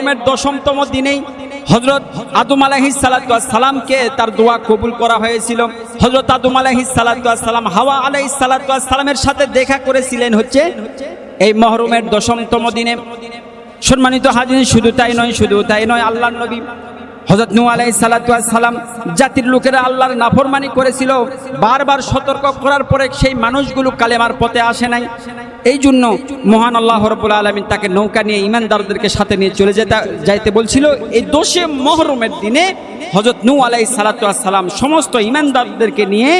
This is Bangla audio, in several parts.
মহরমের দশমতম দিনেই হজরত আদম আলাহি সালামকে তার দোয়া কবুল করা হয়েছিল। হজরত আদম আলাহি সালাম হাওয়া আলাহি সালামের সাথে দেখা করেছিলেন হচ্ছে এই মহরমের দশমতম দিনে। সম্মানিত হাজির শুধু তাই নয়, শুধু তাই নয় আল্লাহ নবী হজরত নু আলাই সালাম জাতির লোকেরা আল্লাহর নাফরমানি করেছিল। বারবার সতর্ক করার পরে সেই মানুষগুলো কালেমার পথে আসে নাই। এই জন্য মহান আল্লাহ রবুল্লা আলমিন তাকে নৌকা নিয়ে ইমানদারদেরকে সাথে নিয়ে চলে যেতে, যাইতে বলছিল। এই দোষে মহরমের দিনে হজরত নু আলাই সালাম সমস্ত ইমানদারদেরকে নিয়ে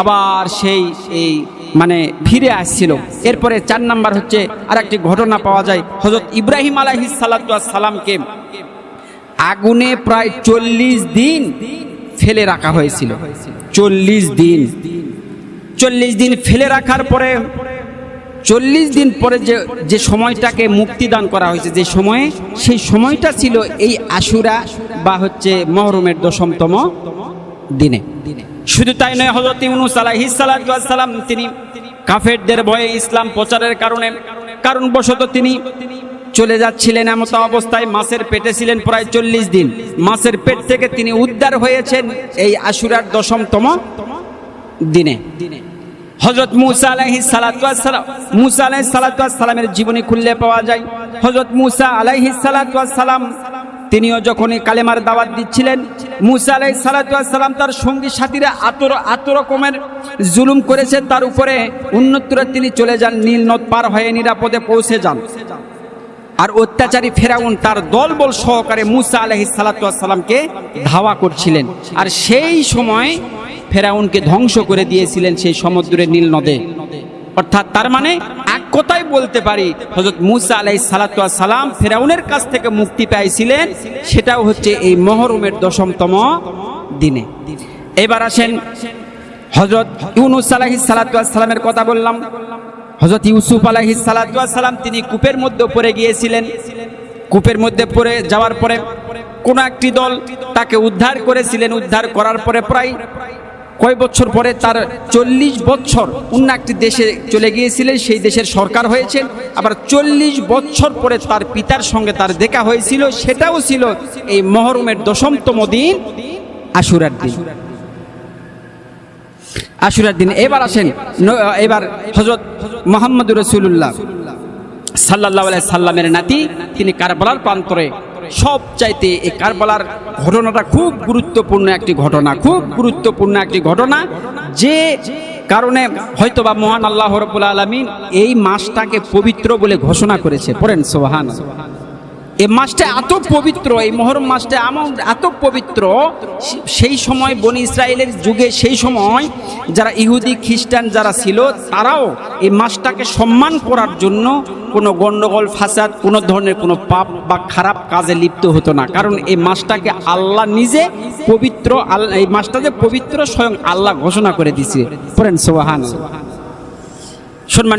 আবার সেই, এই মানে ফিরে আসছিল। এরপরে চার নাম্বার হচ্ছে আর একটি ঘটনা পাওয়া যায়। হজরত ইব্রাহিম আলাহি সালামকে আগুনে প্রায় চল্লিশ দিন ফেলে রাখা হয়েছিল। চল্লিশ দিন। চল্লিশ দিন ফেলে রাখার পরে, চল্লিশ দিন পরে যে যে সময়টাকে মুক্তিদান করা হয়েছে, যে সময়ে, সেই সময়টা ছিল এই আশুরা বা হচ্ছে মহরমের দশমতম দিনে। শুধু তাই নয় হজরত ইউনুস আলাহিসাল্লাম তিনি কাফেরদের ভয়ে ইসলাম প্রচারের কারণে কারণবশত তিনি চলে যাচ্ছিলেন এমত অবস্থায়। মাছের পেটে ছিলেন প্রায় চল্লিশ দিন। মাছের পেট থেকে তিনি উদ্ধার হয়েছেন এই আশুরার দশমতম দিনে। হজরত মুসা আলাহি সালাম মুসা আলাহি সালামের জীবনী খুললে পাওয়া যায়। হজরত মুসা আলাহি সালাম তিনিও যখনই কালেমার দাওয়াত দিচ্ছিলেন, মুসা আলাই সালাম তার সঙ্গী সাথীরা আতর আত রকমের জুলুম করেছে। তার উপরে উন্নতরা তিনি চলে যান, নীল নদ পার হয়ে নিরাপদে পৌঁছে যান। আর অত্যাচারী ফেরাউন তার দলবল সহকারে মুসা আলহি সালাতামকে ধাওয়া করছিলেন। আর সেই সময় ফেরাউনকে ধ্বংস করে দিয়েছিলেন সেই সমুদ্রের নীল নদে। অর্থাৎ তার মানে এক কথাই বলতে পারি হজরত মুসা আলাই সালাম ফেরাউনের কাছ থেকে মুক্তি পাইছিলেন, সেটাও হচ্ছে এই মহরমের দশমতম দিনে। এবার আসেন হজরত ইউনুস আলাহি সালামের কথা বললাম। হজরত ইউসুফ আলাহি সালাম তিনি কূপের মধ্যে পড়ে গিয়েছিলেন। কূপের মধ্যে পড়ে যাওয়ার পরে কোনো একটি দল তাকে উদ্ধার করেছিলেন। উদ্ধার করার পরে প্রায় কয় বছর পরে তার চল্লিশ বছর অন্য একটি দেশে চলে গিয়েছিলেন। সেই দেশের সরকার হয়েছেন আবার চল্লিশ বছর পরে তার পিতার সঙ্গে তার দেখা হয়েছিল। সেটাও ছিল এই মহরমের দশমতম দিন আশুরার দিন। আশুরার দিন। এবার আসেন এবার হজরত মোহাম্মদ রসুল্লাহ সাল্লাহ সাল্লামের নাতি। তিনি কারবালার প্রান্তরে সব চাইতে এই কারবালার ঘটনাটা খুব গুরুত্বপূর্ণ একটি ঘটনা, খুব গুরুত্বপূর্ণ একটি ঘটনা। যে কারণে হয়তো বা মহান আল্লাহ রবুল আলমিন এই মাসটাকে পবিত্র বলে ঘোষণা করেছে। পড়েন সোহান এই মাসটা এত পবিত্র, এই মহরম মাসটা এমন এত পবিত্র, সেই সময় বনি ইসরায়েলের যুগে সেই সময় যারা ইহুদি, খ্রিস্টান যারা ছিল, তারাও এই মাসটাকে সম্মান করার জন্য কোনো গণ্ডগোল ফাসাদ, কোনো ধরনের কোনো পাপ বা খারাপ কাজে লিপ্ত হতো না। কারণ এই মাসটাকে আল্লাহ নিজে পবিত্র আল্লাহ এই মাসটা যে পবিত্র স্বয়ং আল্লাহ ঘোষণা করে দিছে পড়েন সোহান সম্মানিত